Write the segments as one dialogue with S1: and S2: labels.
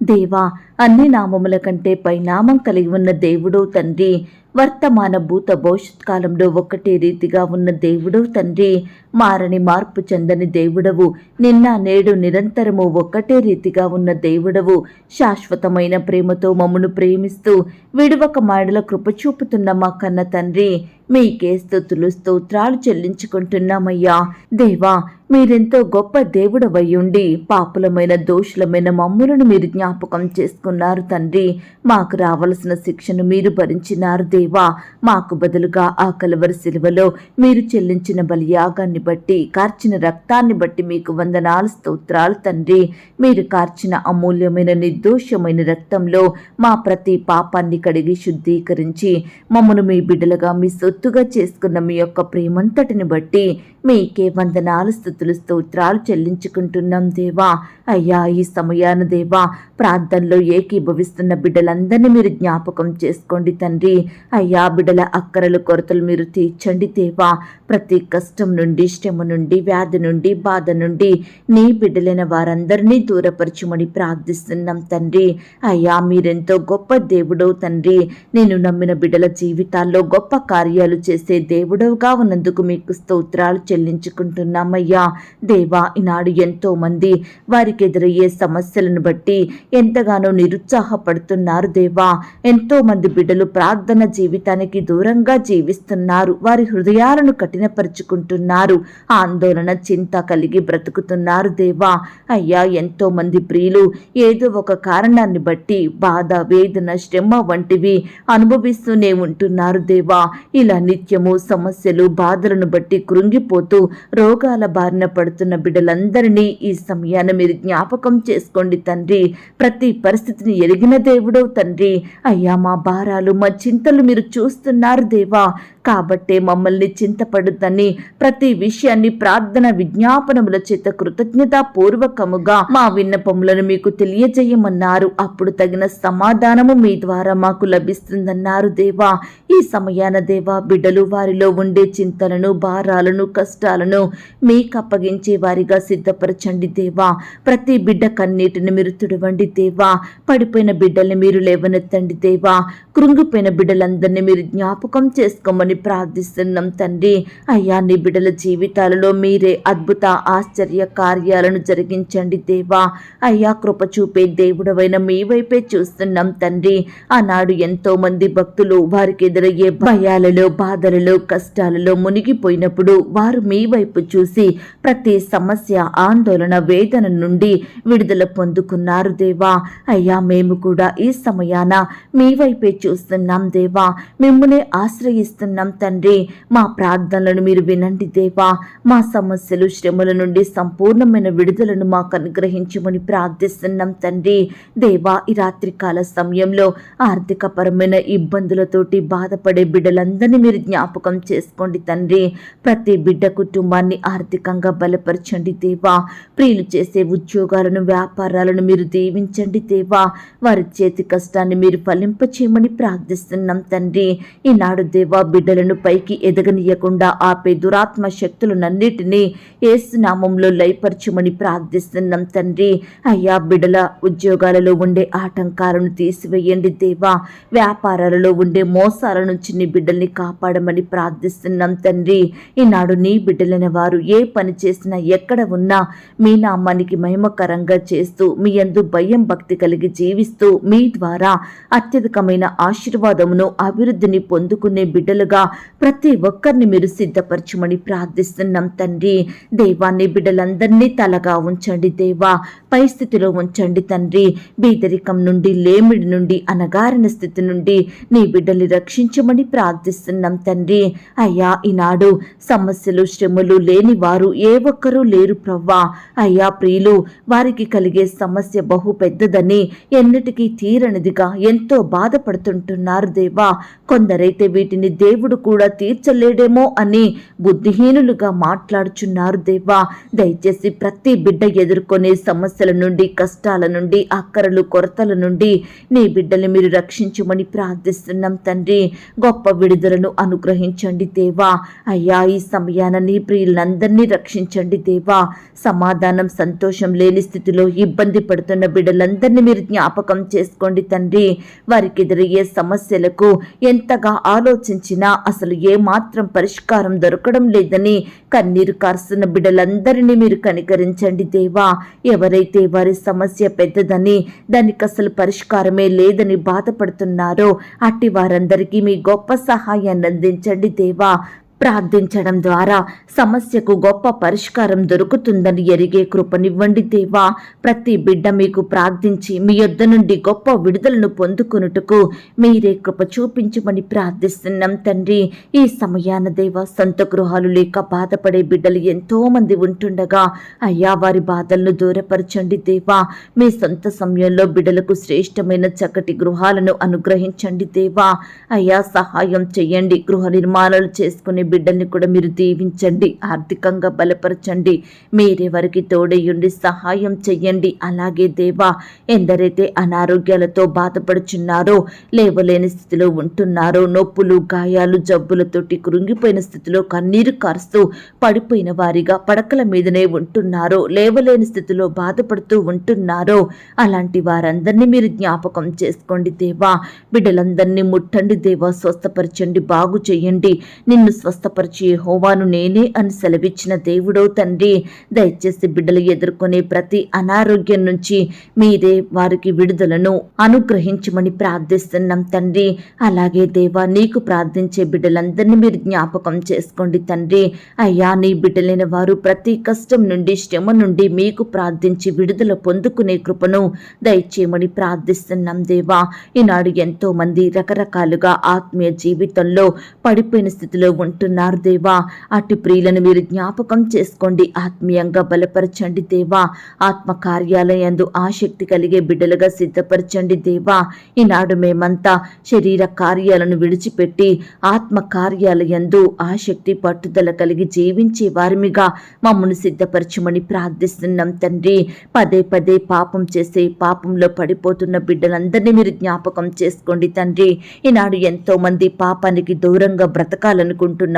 S1: దేవా అన్ని నామముల కంటే పైనామం కలిగి ఉన్న దేవుడో తండ్రి వర్తమాన భూత భవిష్యత్ కాలంలో ఒక్కటే రీతిగా ఉన్న దేవుడో తండ్రి మారని మార్పు చెందని దేవుడవు నిన్న నేడు నిరంతరము ఒక్కటే రీతిగా ఉన్న దేవుడవు శాశ్వతమైన ప్రేమతో మమ్మను ప్రేమిస్తూ విడువక మాడల కృప చూపుతున్న మా కన్న తండ్రి మీకే స్థుతులు స్తోత్రాలు చెల్లించుకుంటున్నామయ్యా. దేవా మీరెంతో గొప్ప దేవుడవయ్యుండి పాపులమైన దోషులమైన మమ్ములను మీరు జ్ఞాపకం చేసుకున్నారు తండ్రి. మాకు రావలసిన శిక్షను మీరు భరించినారు దేవా. మాకు బదులుగా ఆ కలవరి శిలువలో మీరు చెల్లించిన బలియాగాన్ని బట్టి కార్చిన రక్తాన్ని బట్టి మీకు వందనాలు స్తోత్రాలు తండ్రి. మీరు కార్చిన అమూల్యమైన నిర్దోషమైన రక్తంలో మా ప్రతి పాపాన్ని కడిగి శుద్ధీకరించి మమ్మను మీ బిడ్డలుగా మీ సొత్తుగా చేసుకున్న మీ యొక్క ప్రేమంతటిని బట్టి మీకే వందనాలు స్థుతులు స్తోత్రాలు చెల్లించుకుంటున్నాం దేవా. అయ్యా ఈ సమయాన దేవా ప్రార్థనలో ఏకీభవిస్తున్న బిడ్డలందరినీ మీరు జ్ఞాపకం చేసుకోండి తండ్రి. అయ్యా బిడ్డల అక్కరలు కొరతలు మీరు తీర్చండి దేవా. ప్రతి కష్టం నుండి శ్రమ నుండి వ్యాధి నుండి బాధ నుండి నీ బిడ్డలైన వారందరినీ దూరపరచుమని ప్రార్థిస్తున్నాం తండ్రి. అయ్యా మీరెంతో గొప్ప దేవుడవు తండ్రి. నేను నమ్మిన బిడ్డల జీవితాల్లో గొప్ప కార్యాలు చేసే దేవుడవుగా ఉన్నందుకు మీకు స్తోత్రాలు చెల్లించుకుంటున్నామయ్యా. దేవా ఈనాడు ఎంతో మంది వారికి ఎదురయ్యే సమస్యలను బట్టి ఎంతగానో నిరుత్సాహపడుతున్నారు దేవా. ఎంతో మంది బిడ్డలు ప్రార్థన జీవితానికి దూరంగా జీవిస్తున్నారు. వారి హృదయాలను కఠినపరుచుకుంటున్నారు. ఆందోళన చింత కలిగి బ్రతుకుతున్నారు దేవా. అయ్యా ఎంతో మంది ప్రియులు ఏదో ఒక కారణాన్ని బట్టి బాధ వేదన శ్రమ వంటివి అనుభవిస్తూనే ఉంటున్నారు దేవా. ఇలా నిత్యము సమస్యలు బాధలను బట్టి కృంగిపోతూ రోగాల బారిన పడుతున్న బిడ్డలందరినీ ఈ సమయాన్ని మీరు జ్ఞాపకం చేసుకోండి తండ్రి. ప్రతి పరిస్థితిని ఎరిగిన దేవుడవు తండ్రి. అయ్యా మా భారాలు మా చింతలు మీరు చూస్తున్నారు దేవా. కాబట్టే మమ్మల్ని చింతపడుద్దని ప్రతి విషయాన్ని ప్రార్థన విజ్ఞాపనముల చేత కృతజ్ఞతాపూర్వకముగా మా విన్నపములను మీకు తెలియజేయమన్నారు. అప్పుడు తగిన సమాధానము మీ ద్వారా మాకు లభిస్తుందన్నారు దేవా. ఈ సమయాన దేవా బిడ్డలు వారిలో ఉండే చింతలను భారాలను కష్టాలను మీకు అప్పగించే వారిగా సిద్ధపరచండి దేవా. ప్రతి బిడ్డ కన్నీటిని మీరు తుడవండి దేవా పడిపోయిన బిడ్డల్ని మీరు లేవనెత్తండి దేవా. కృంగిపోయిన బిడ్డలందరినీ మీరు జ్ఞాపకం చేసుకోమని ప్రార్థిస్తున్నాం తండ్రి. అయ్యా నీ బిడ్డల జీవితాలలో మీరే అద్భుత ఆశ్చర్య కార్యాలను జరిగించండి దేవా. అయ్యా కృప చూపే దేవుడవైన మీ వైపే చూస్తున్నాం తండ్రి. ఆనాడు ఎంతో మంది భక్తులు వారికి ఎదురయ్యే భయాలలో బాధలలో కష్టాలలో మునిగిపోయినప్పుడు వారు మీ వైపు చూసి ప్రతి సమస్య ఆందోళన వేదన నుండి విడుదల పొందుకున్నారు దేవా. అయ్యా మేము కూడా ఈ సమయాన మీ వైపే చూస్తున్నాం దేవా. మిమ్మల్ని ఆశ్రయిస్తున్నాం తండ్రి. మా ప్రార్థనలను మీరు వినండి దేవా. మా సమస్యలు శ్రమల నుండి సంపూర్ణమైన విడుదలను మాకు అనుగ్రహించమని ప్రార్థిస్తున్నాం తండ్రి. దేవా ఈ రాత్రికాల సమయంలో ఆర్థికపరమైన ఇబ్బందులతోటి బాధపడే బిడ్డలందరినీ మీరు జ్ఞాపకం చేసుకోండి తండ్రి. ప్రతి బిడ్డ కుటుంబాన్ని ఆర్థికంగా బలపరచండి దేవా. ప్రియులు చేసే ఉద్యోగాలను వ్యాపారాలను మీరు దీవించండి దేవా. వారి చేతి కష్టాన్ని మీరు ఫలింపచేయమని ప్రార్థిస్తున్నాం తండ్రి. ఈనాడు దేవా బిడ్డలను పైకి ఎదగనీయకుండా ఆపే దురాత్మ శక్తులనన్నిటినీ ఏసునామంలో లయపరచమని ప్రార్థిస్తున్నాం తండ్రి. అయ్యా బిడ్డల ఉద్యోగాలలో ఉండే ఆటంకాలను తీసివేయండి దేవా. వ్యాపారాలలో ఉండే మోసాల నుంచి నీ బిడ్డల్ని కాపాడమని ప్రార్థిస్తున్నాం తండ్రి. ఈనాడు నీ బిడ్డలైన వారు ఏ పని చేసినా ఎక్కడ ఉన్నా మీ నామానికి మహిమకరంగా చేస్తూ మీ యందు భయం భక్తి కలిగి జీవిస్తూ మీ ద్వారా అత్యధికమైన ఆశీర్వాదమును అభివృద్ధిని పొందుకునే బిడ్డలుగా ప్రతి ఒక్కరిని మీరు సిద్ధపరచమని ప్రార్థిస్తున్నాం తండ్రి. దేవాన్ని బిడ్డలందరినీ తలగా ఉంచండి దేవా. పై స్థితిలో ఉంచండి తండ్రి. బీదరికం నుండి లేమిడి నుండి అనగారిన స్థితి నుండి నీ బిడ్డల్ని రక్షించమని ప్రార్థిస్తున్నాం తండ్రి. అయ్యా ఈనాడు సమస్యలు శ్రమలు లేని వారు ఏ ఒక్కరూ లేరు ప్రవ్వా. అయ్యా ప్రియులు వారికి కలిగే సమస్య బహు పెద్దదని ఎన్నటికీ తీరనిదిగా ఎంతో బాధపడుతుంటున్నారు దేవా. కొందరైతే వీటిని దేవుడు కూడా తీర్చలేడేమో అని బుద్ధిహీనులుగా మాట్లాడుచున్నారు దేవా. దయచేసి ప్రతి బిడ్డ ఎదుర్కొనే సమస్యల నుండి కష్టాల నుండి అక్కరలు కొరతల నుండి నీ బిడ్డలు మీరు రక్షించమని ప్రార్థిస్తున్నాం తండ్రి. గొప్ప విడుదలను అనుగ్రహించండి దేవా. అయ్యా ఈ సమయాన నీ ప్రియులందరినీ రక్షించండి దేవా. సమాధానం సంతోషం లేని స్థితిలో ఇబ్బంది పడుతున్న బిడ్డ బిడ్డలందరినీ మీరు జ్ఞాపకం చేసుకోండి తండ్రి. వారికి ఎదురయ్యే సమస్యలకు ఎంతగా ఆలోచించినా అసలు ఏ మాత్రం పరిష్కారం దొరకడం లేదని కన్నీరు కారుస్తున్న బిడ్డలందరినీ మీరు కనికరించండి దేవా. ఎవరైతే వారి సమస్య పెద్దదని దానికి అసలు పరిష్కారమే లేదని బాధపడుతున్నారో అట్టి వారందరికీ మీ గొప్ప సహాయాన్ని అందించండి దేవా. ప్రార్థించడం ద్వారా సమస్యకు గొప్ప పరిష్కారం దొరుకుతుందని ఎరిగే కృపనివ్వండి దేవా. ప్రతి బిడ్డ మీకు ప్రార్థించి మీ యొద్ద నుండి గొప్ప విడుదలను పొందుకొనుటకు మీరే కృప చూపించమని ప్రార్థిస్తున్నాం తండ్రి. ఈ సమయాన దేవ సొంత గృహాలు లేక బాధపడే బిడ్డలు ఎంతోమంది ఉంటుండగా అయ్యా వారి బాధలను దూరపరచండి దేవా. మీ సొంత సమయంలో బిడ్డలకు శ్రేష్టమైన చక్కటి గృహాలను అనుగ్రహించండి దేవా. అయ్యా సహాయం చేయండి గృహ నిర్మాణాలు చేసుకునే బిడ్డల్ని కూడా మీరు దీవించండి ఆర్థికంగా బలపరచండి మీరే వారికి తోడయ్యుండి సహాయం చెయ్యండి. అలాగే దేవా ఎందరైతే అనారోగ్యాలతో బాధపడుచున్నారో లేవలేని స్థితిలో ఉంటున్నారో నొప్పులు గాయాలు జబ్బులతోటి కృంగిపోయిన స్థితిలో కన్నీరు కారుస్తూ పడిపోయిన వారిగా పడకల మీదనే ఉంటున్నారో లేవలేని స్థితిలో బాధపడుతూ ఉంటున్నారో అలాంటి వారందరినీ మీరు జ్ఞాపకం చేసుకోండి దేవా. బిడ్డలందరినీ ముట్టండి దేవా స్వస్థపరచండి బాగు చేయండి నిన్ను స్వస్థపరిచి హోవాను నేనే అని సెలవిచ్చిన దేవుడో తండ్రి దయచేసి బిడ్డలు ఎదుర్కొనే ప్రతి అనారోగ్యం నుంచి మీరే వారికి విడుదలను. అనుగ్రహించమని ప్రార్థిస్తున్నాం తండ్రి. అలాగే దేవా నీకు ప్రార్థించే బిడ్డలందరినీ మీరు జ్ఞాపకం చేసుకోండి తండ్రి. అయ్యా నీ బిడ్డలైన వారు ప్రతి కష్టం నుండి శ్రమ నుండి మీకు ప్రార్థించి విడుదల పొందుకునే కృపను దయచేయమని ప్రార్థిస్తున్నాం దేవా. ఈనాడు ఎంతో మంది రకరకాలుగా ఆత్మీయ జీవితంలో పడిపోయిన స్థితిలో ఉంటున్నారు. దేవా. అటు ప్రియులను మీరు జ్ఞాపకం చేసుకోండి. ఆత్మీయంగా బలపరచండి దేవా. ఆత్మ కార్యాలయందు ఆసక్తి కలిగే బిడ్డలుగా సిద్ధపరచండి దేవా. ఈనాడు మేమంతా శరీర కార్యాలను విడిచిపెట్టి ఆత్మ కార్యాలయందు ఆసక్తి పట్టుదల కలిగి జీవించే వారిమిగా మమ్మల్ని సిద్ధపరచమని ప్రార్థిస్తున్నాం తండ్రి. పదే పదే పాపం చేసే పాపంలో పడిపోతున్న బిడ్డలందరినీ మీరు జ్ఞాపకం చేసుకోండి తండ్రి. ఈనాడు ఎంతో మంది పాపానికి దూరంగా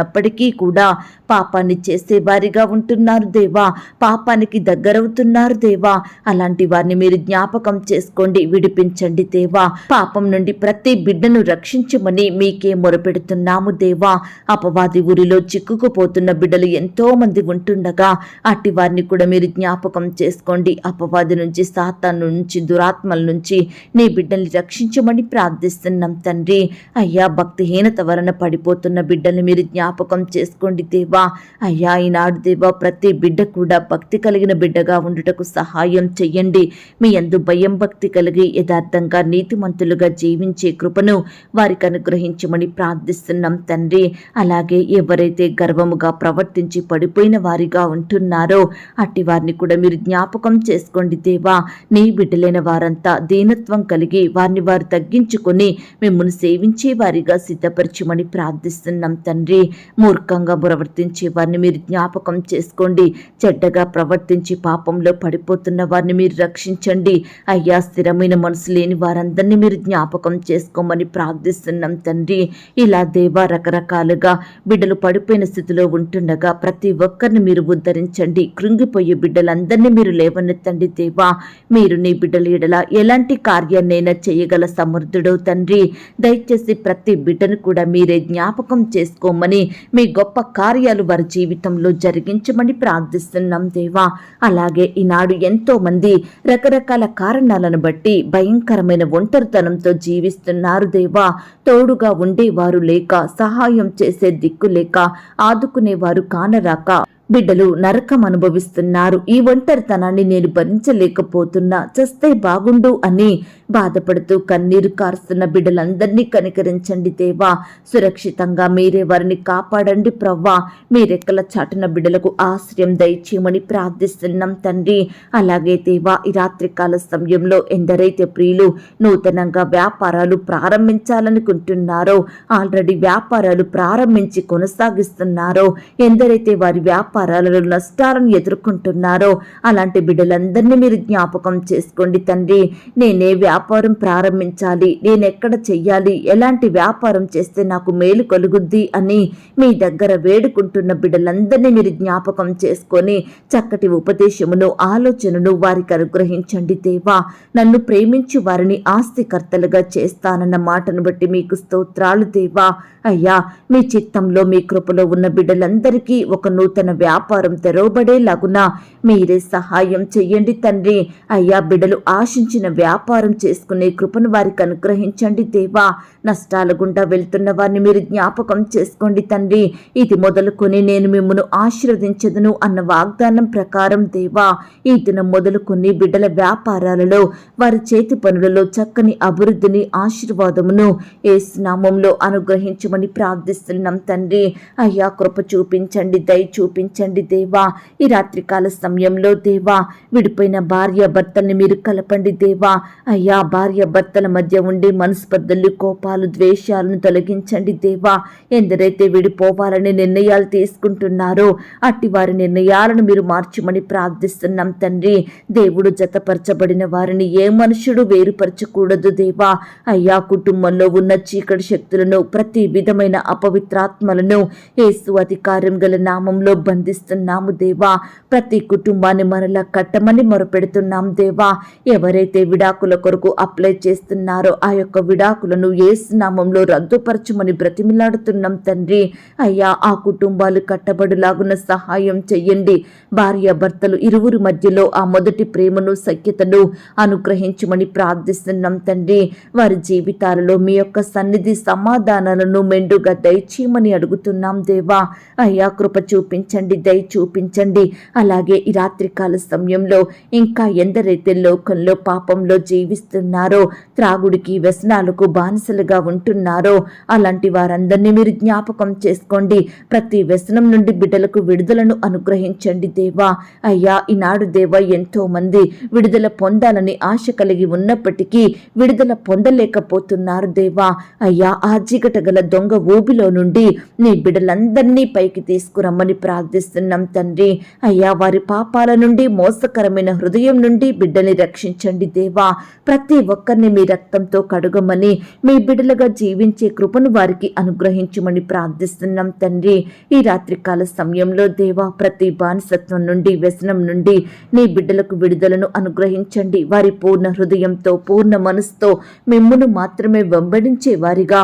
S1: ఉన్నప్పటికీ కూడా పాపాన్ని చేసే వారిగా ఉంటున్నారు దేవా. పాపానికి దగ్గరవుతున్నారు దేవా. అలాంటి వారిని మీరు జ్ఞాపకం చేసుకోండి విడిపించండి దేవా. పాపం నుండి ప్రతి బిడ్డను రక్షించమని మీకే మొరపెడుతున్నాము దేవా. అపవాది ఊరిలో చిక్కుకుపోతున్న బిడ్డలు ఎంతో మంది ఉంటుండగా అట్టి వారిని కూడా మీరు జ్ఞాపకం చేసుకోండి. అపవాది నుంచి సాతాన్ నుంచి దురాత్మల నుంచి నీ బిడ్డల్ని రక్షించమని ప్రార్థిస్తున్నాం తండ్రి. అయ్యా భక్తిహీనత వలన పడిపోతున్న బిడ్డల్ని మీరు జ్ఞాపకం చేసుకోండి దేవా. అయ్యా ఈనాడు దేవా ప్రతి బిడ్డ కూడా భక్తి కలిగిన బిడ్డగా ఉండుటకు సహాయం చెయ్యండి. మీ అందు భయం భక్తి కలిగి యథార్థంగా నీతిమంతులుగా జీవించే కృపను వారికి అనుగ్రహించమని ప్రార్థిస్తున్నాం తండ్రి. అలాగే ఎవరైతే గర్వముగా ప్రవర్తించి పడిపోయిన వారిగా ఉంటున్నారో అట్టి వారిని కూడా మీరు జ్ఞాపకం చేసుకోండి దేవా. నీ బిడ్డలైన వారంతా దీనత్వం కలిగి వారిని వారు తగ్గించుకొని మిమ్మల్ని సేవించే వారిగా సిద్ధపరచమని ప్రార్థిస్తున్నాం తండ్రి. మూర్ఖంగా ప్రవర్తించే వారిని మీరు జ్ఞాపకం చేసుకోండి. చెడ్డగా ప్రవర్తించి పాపంలో పడిపోతున్న వారిని మీరు రక్షించండి. అయ్యా స్థిరమైన మనసు లేని వారందరినీ మీరు జ్ఞాపకం చేసుకోమని ప్రార్థిస్తున్నాం తండ్రి. ఇలా దేవా రకరకాలుగా బిడ్డలు పడిపోయిన స్థితిలో ఉంటుండగా ప్రతి ఒక్కరిని మీరు ఉద్ధరించండి. కృంగిపోయే బిడ్డలందరినీ మీరు లేవనెత్తండి దేవా. మీరు నీ బిడ్డల ఎడల ఎలాంటి కార్యాన్నైనా చేయగల సమర్థుడవు తండ్రి. దయచేసి ప్రతి బిడ్డను కూడా మీరే జ్ఞాపకం చేసుకోమని మీ గొప్ప కార్యాలు వారి జీవితంలో జరిగించమని ప్రార్థిస్తున్నాం దేవా. అలాగే ఈనాడు ఎంతో మంది రకరకాల కారణాలను బట్టి భయంకరమైన ఒంటరితనంతో జీవిస్తున్నారు దేవా. తోడుగా ఉండేవారు లేక సహాయం చేసే దిక్కు లేక ఆదుకునేవారు కానరాక బిడ్డలు నరకం అనుభవిస్తున్నారు. ఈ ఒంటరితనాన్ని నేను భరించలేకపోతున్నా. చస్తే బాగుండు అని బాధపడుతూ కన్నీరు కారుస్తున్న బిడ్డలందరినీ కనికరించండి దేవా. సురక్షితంగా మీరే వారిని కాపాడండి ప్రవ్వా. మీరెక్కల చాటున బిడ్డలకు ఆశ్రయం దయచేయమని ప్రార్థిస్తున్నాం తండ్రి. అలాగే దేవా ఈ రాత్రికాల సమయంలో ఎందరైతే ప్రియులు నూతనంగా వ్యాపారాలు ప్రారంభించాలనుకుంటున్నారో ఆల్రెడీ వ్యాపారాలు ప్రారంభించి కొనసాగిస్తున్నారో ఎందరైతే వారి వ్యాపారాలలో నష్టాలను ఎదుర్కొంటున్నారో? అలాంటి బిడ్డలందరినీ మీరు జ్ఞాపకం చేసుకోండి తండ్రి. నేనే వ్యాపారం ప్రారంభించాలి. నేను ఎక్కడ చెయ్యాలి? ఎలాంటి వ్యాపారం చేస్తే నాకు మేలు కలుగుద్ది అని మీ దగ్గర వేడుకుంటున్న బిడ్డలందరినీ మీరు జ్ఞాపకం చేసుకొని చక్కటి ఉపదేశమును ఆలోచనను వారికి అనుగ్రహించండి దేవా. నన్ను ప్రేమించి వారిని ఆస్తికర్తలుగా చేస్తానన్న మాటను బట్టి మీకు స్తోత్రాలు దేవా. అయ్యా మీ చిత్తంలో మీ కృపలో ఉన్న బిడ్డలందరికీ ఒక నూతన వ్యాపారం తెరవబడేలాగున మీరే సహాయం చెయ్యండి తండ్రి. అయ్యా బిడ్డలు ఆశించిన వ్యాపారం చేసుకునే కృపను వారికి అనుగ్రహించండి దేవా. నష్టాల గుండా వెళ్తున్న వారిని మీరు జ్ఞాపకం చేసుకోండి తండ్రి. ఇది మొదలుకొని నేను మిమ్మల్ని ఆశీర్వదించదును అన్న వాగ్దానం ప్రకారం దేవా. ఈ దినం మొదలుకొని బిడ్డల వ్యాపారాలలో వారి చేతి పనులలో చక్కని అభివృద్ధిని ఆశీర్వాదమును ఏ స్నామంలో అనుగ్రహించమని ప్రార్థిస్తున్నాం తండ్రి. అయ్యా కృప చూపించండి దయ చూపించండి దేవా. ఈ రాత్రికాల సమయంలో దేవా విడిపోయిన భార్య భర్తల్ని మీరు కలపండి దేవా. అయ్యా భార్య భర్తల మధ్య ఉండే మనస్పర్ధలు కోపాలు ద్వేషాలను తొలగించండి దేవా. ఎందరైతే విడిపోవాలని నిర్ణయాలు తీసుకుంటున్నారో అట్టి వారి నిర్ణయాలను మీరు మార్చమని ప్రార్థిస్తున్నాం తండ్రి. దేవుడు జతపరచబడిన వారిని ఏ మనుషుడు వేరుపరచకూడదు దేవా. అయ్యా కుటుంబంలో ఉన్న చీకటి శక్తులను ప్రతి విధమైన అపవిత్రాత్మలను ఏసు అధికారం గల నామంలో బంధిస్తున్నాము దేవా. ప్రతి కుటుంబ కుటుంబాన్ని మరలా కట్టమని మొరపెడుతున్నాం దేవా. ఎవరైతే విడాకుల కొరకు అప్లై చేస్తున్నారో ఆ యొక్క విడాకులను ఏసునామంలో రద్దుపరచమని బ్రతిమిలాడుతున్నాం తండ్రి. అయ్యా ఆ కుటుంబాలు కట్టబడులాగున సహాయం చెయ్యండి. భార్య భర్తలు ఇరువురు మధ్యలో ఆ మొదటి ప్రేమను సఖ్యతను అనుగ్రహించమని ప్రార్థిస్తున్నాం తండ్రి. వారి జీవితాలలో మీ యొక్క సన్నిధి సమాధానాలను మెండుగా దయచేయమని అడుగుతున్నాం దేవా. అయ్యా కృప చూపించండి దయ చూపించండి. అలాగే ఈ రాత్రికాల సమయంలో ఇంకా ఎందరైతే లోకంలో పాపంలో జీవిస్తున్నారో త్రాగుడికి వ్యసనాలకు బానిసలుగా ఉంటున్నారో అలాంటి వారందరినీ మీరు జ్ఞాపకం చేసుకోండి. ప్రతి వ్యసనం నుండి బిడ్డలకు విడుదలను అనుగ్రహించండి దేవా. అయ్యా ఈనాడు దేవా ఎంతో మంది విడుదల పొందాలని ఆశ కలిగి ఉన్నప్పటికీ విడుదల పొందలేకపోతున్నారు దేవా. అయ్యా ఆ జిగట గల దొంగ ఊబిలో నుండి నీ బిడ్డలందరినీ పైకి తీసుకురమ్మని ప్రార్థిస్తున్నాం తండ్రి. అయ్యా వారి పాప పాపాల నుండి మోసకరమైన హృదయం నుండి బిడ్డని రక్షించండి దేవా. ప్రతి ఒక్కరిని మీ రక్తంతో కడుగమని మీ బిడ్డలుగా జీవించే కృపను వారికి అనుగ్రహించమని ప్రార్థిస్తున్నాం తండ్రి. ఈ రాత్రికాల సమయంలో దేవా ప్రతి బానిసత్వం నుండి వ్యసనం నుండి నీ బిడ్డలకు విడుదలను అనుగ్రహించండి. వారి పూర్ణ హృదయంతో పూర్ణ మనసుతో మిమ్మును మాత్రమే వెంబడించే వారిగా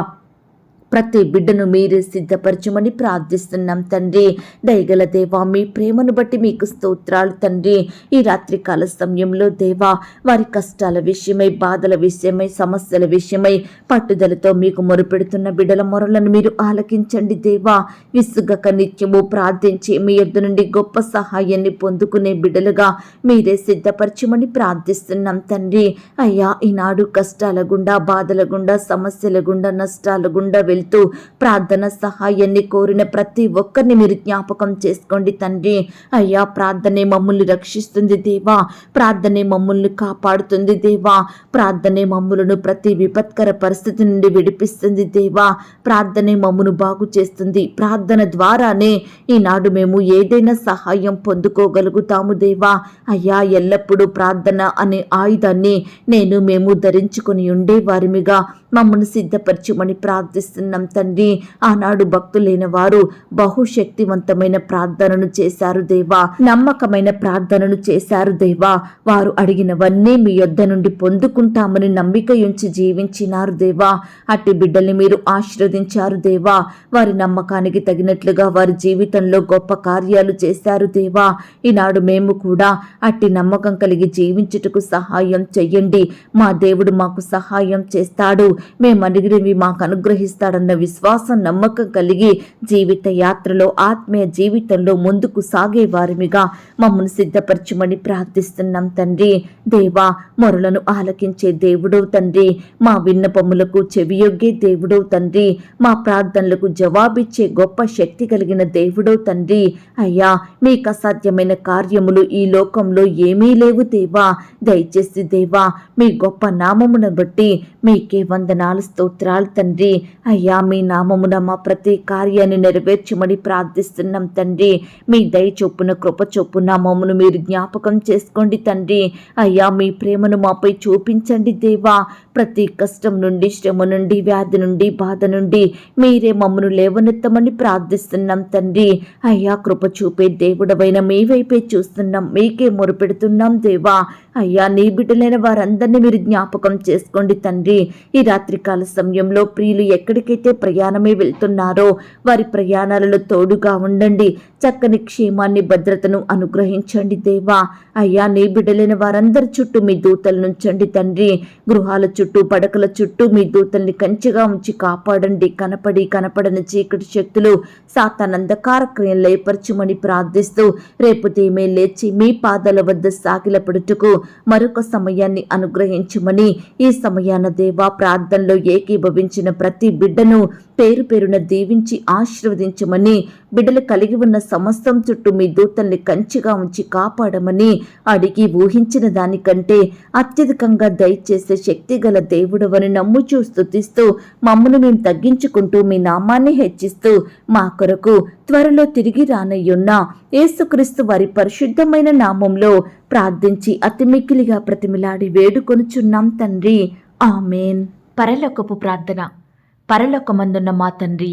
S1: ప్రతి బిడ్డను మీరే సిద్ధపరచమని ప్రార్థిస్తున్నాం తండ్రి. దయగల దేవా మీ ప్రేమను బట్టి మీకు స్తోత్రాలు తండ్రి. ఈ రాత్రికాల సమయంలో దేవా వారి కష్టాల విషయమై బాధల విషయమై సమస్యల విషయమై పట్టుదలతో మీకు మొరుపెడుతున్న బిడ్డల మొరలను మీరు ఆలకించండి దేవా. విసుగక నిత్యము ప్రార్థించి మీ ఎద్దు నుండి గొప్ప సహాయాన్ని పొందుకునే బిడ్డలుగా మీరే సిద్ధపరచమని ప్రార్థిస్తున్నాం తండ్రి. అయ్యా ఈనాడు కష్టాల గుండా బాధల గుండా సమస్యల గుండా నష్టాల గుండా వెళ్తూ ప్రార్థన సహాయాన్ని కోరిన ప్రతి ఒక్కరిని మీరు జ్ఞాపకం చేసుకోండి తండ్రి. అయ్యా ప్రార్థనే మమ్మల్ని రక్షిస్తుంది దేవా. ప్రార్థనే మమ్మల్ని కాపాడుతుంది దేవా. ప్రార్థనే మమ్ములను ప్రతి విపత్కర పరిస్థితి నుండి విడిపిస్తుంది దేవా. ప్రార్థనే మమ్మును బాగు చేస్తుంది. ప్రార్థన ద్వారానే ఈనాడు మేము ఏదైనా సహాయం పొందుకోగలుగుతాము దేవా. అయ్యా ఎల్లప్పుడూ ప్రార్థన అనే ఆయుధాన్ని నేను మేము ధరించుకొని ఉండే వారిమిగా మమ్మను సిద్ధపరచమని ప్రార్థిస్తున్నాం తండ్రి. ఆనాడు భక్తులైన వారు బహుశక్తివంతమైన ప్రార్థనను చేశారు దేవా. నమ్మకమైన ప్రార్థనను చేశారు దేవా. వారు అడిగినవన్నీ మీ యొద్ద నుండి పొందుకుంటామని నమ్మిక ఉంచి జీవించినారు దేవా. అట్టి బిడ్డల్ని మీరు ఆశీర్వదించారు దేవా. వారి నమ్మకానికి తగినట్లుగా వారి జీవితంలో గొప్ప కార్యాలు చేశారు దేవా. ఈనాడు మేము కూడా అట్టి నమ్మకం కలిగి జీవించుటకు సహాయం చెయ్యండి. మా దేవుడు మాకు సహాయం చేస్తాడు. మేము అడిగినవి మాకు అనుగ్రహిస్తాడన్న విశ్వాసం నమ్మకం కలిగి జీవిత యాత్రలో ఆత్మీయ జీవితంలో ముందుకు సాగే వారిమిగా మమ్మల్ని సిద్ధపరచమని ప్రార్థిస్తున్నాం తండ్రి. దేవా మొరలను ఆలకించే దేవుడవు తండ్రి. మా విన్నపములకు చెవియొగ్గే దేవుడవు తండ్రి. మా ప్రార్థనలకు జవాబిచ్చే గొప్ప శక్తి కలిగిన దేవుడవు తండ్రి. అయ్యా మీకు అసాధ్యమైన కార్యములు ఈ లోకంలో ఏమీ లేవు దేవా. దయచేసి దేవా మీ గొప్ప నామమును బట్టి మీకే వందనాలు స్తోత్రాలు తండ్రి. అయ్యా మీ నామమున మా ప్రతి కార్యాన్ని నెరవేర్చమని ప్రార్థిస్తున్నాం తండ్రి. మీ దయ చొప్పున కృప చొప్పున మమ్మను మీరు జ్ఞాపకం చేసుకోండి తండ్రి. అయ్యా మీ ప్రేమను మాపై చూపించండి దేవా. ప్రతి కష్టం నుండి శ్రమ నుండి వ్యాధి నుండి బాధ నుండి మీరే మమ్మను లేవనెత్తమని ప్రార్థిస్తున్నాం తండ్రి. అయ్యా కృప చూపే దేవుడవైన మీ వైపే చూస్తున్నాం మీకే మొరుపెడుతున్నాం దేవా. అయ్యా నీ బిడ్డలైన వారందరినీ మీరు జ్ఞాపకం చేసుకోండి తండ్రి. ఈ రాత్రికాల సమయంలో ప్రియులు ఎక్కడికైతే ప్రయాణమే వెళ్తున్నారో వారి ప్రయాణాలలో తోడుగా ఉండండి. చక్కని క్షేమాన్ని భద్రతను అనుగ్రహించండి దేవా. అయ్యా నీ బిడ్డలైన వారందరి చుట్టూ మీ దూతలు నుంచండి తండ్రి. గృహాల చుట్టూ పడకల చుట్టూ మీ దూతల్ని కంచిగా ఉంచి కాపాడండి. కనపడి కనపడని చీకటి శక్తులు సాతానందకార క్రియలు లేపరచుమని ప్రార్థిస్తూ రేపు తీమే లేచి మీ పాదాల వద్ద సాగిలపడుటకు మరొక సమయాన్ని అనుగ్రహించమని ఈ సమయాన దేవా ప్రార్థనలో ఏకీభవించిన ప్రతి బిడ్డను పేరు పేరున దీవించి ఆశీర్వదించమని బిడ్డలు కలిగి ఉన్న సమస్తం చుట్టూ మీ దూతల్ని కంచిగా ఉంచి కాపాడమని అడిగి ఊహించిన దానికంటే అత్యధికంగా దయచేసే శక్తి గల దేవుడవని నమ్ముచూ స్థుతిస్తూ మమ్మను మేము తగ్గించుకుంటూ మీ నామాన్ని హెచ్చిస్తూ మా కొరకు త్వరలో తిరిగి రానయ్యున్న యేసుక్రీస్తు వారి పరిశుద్ధమైన నామంలో ప్రార్థించి అతిమిక్కిలిగా ప్రతిమిలాడి వేడుకొనుచున్నాం తండ్రి. ఆమెన్. పరలోకపు ప్రార్థన. పరలోకమందున్న మా తండ్రి